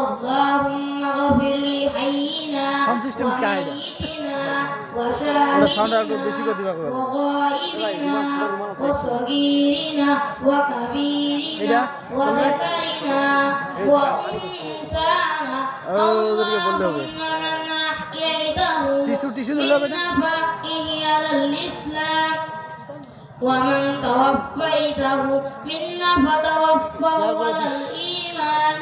اللهم اغفر لحينا Sound system কায়দা। وميتنا ওরা sound আর একটু বেশি করে দিবা করে। وغائبنا وصغيرنا وكبيرنا এটা? চলবে? وذكرنا এই وأنثانا ও, ওদেরকে বললে হবে। اللهم من أحييته টিস্যু টিস্যু দিলে হবে না نفقه على الإسلام ومن توفيته منا فتوفه على الإيمان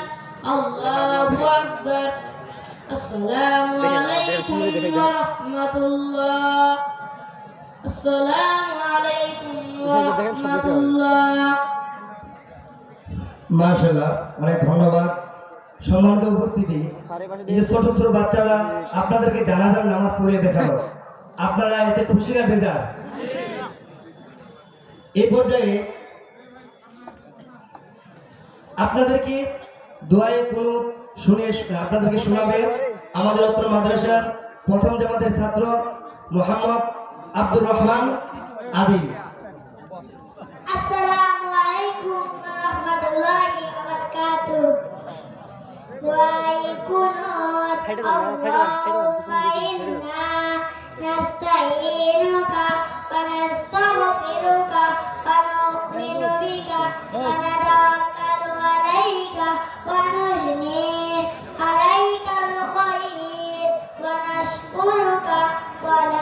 উপস্থিতি ছোট ছোট বাচ্চারা আপনাদেরকে জানাজার নামাজ পড়িয়ে দেখাল। আপনারা এতে খুশি না বেজার? এই পর্যায়ে আপনাদেরকে দোয়ায়ে কোনো শুনে আপনাদেরকে শোনাবে আমাদের অত্র মাদ্রাসার প্রথম জামাতের ছাত্র মোহাম্মদ আব্দুর রহমান আদিল السلام عليكم ورحمة الله وبركاته ويكونوا اللهم إنا نستعينك ونستغفرك ونؤمن بك ونتوكل করুকা বলে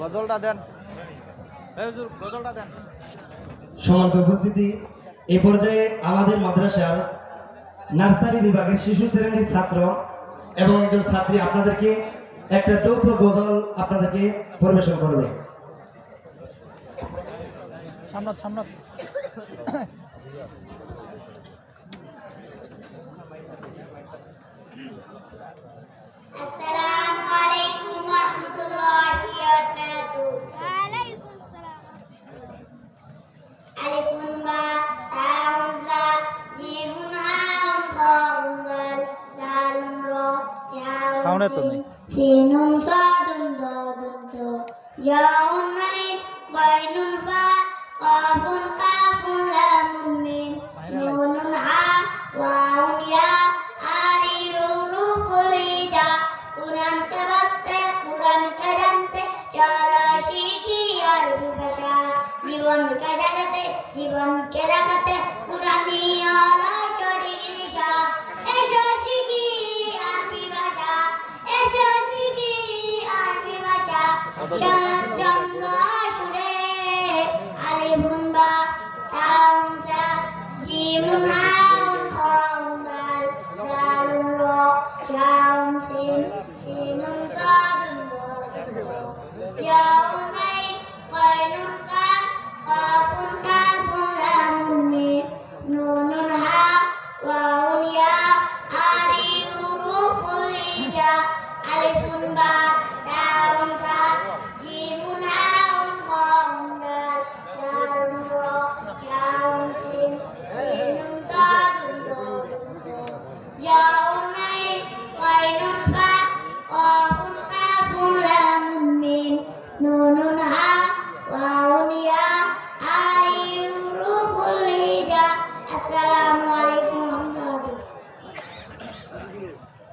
গজলটা দেন। এই গজলটা দেন। সমান্ত উপস্থিতি। এই পর্যায়ে আমাদের মাদ্রাসার নার্সারি বিভাগের শিশু শ্রেণির ছাত্র এবং একজন ছাত্রী আপনাদেরকে একটা যৌথ গজল আপনাদেরকে পরিবেশন করবে। সামনাত সামনাত খাওনে তো নেই। সিনুন সাদুন দাদুন তো যাউন নাই বাইনুন ফা কাফুন কাফুন লামুন নুনুন আ ওয়াউন ইয়া আরি ইজা কুরআন কুরআন শিখি আরবি ভাষা জীবন কাজাতে জীবন Jimuna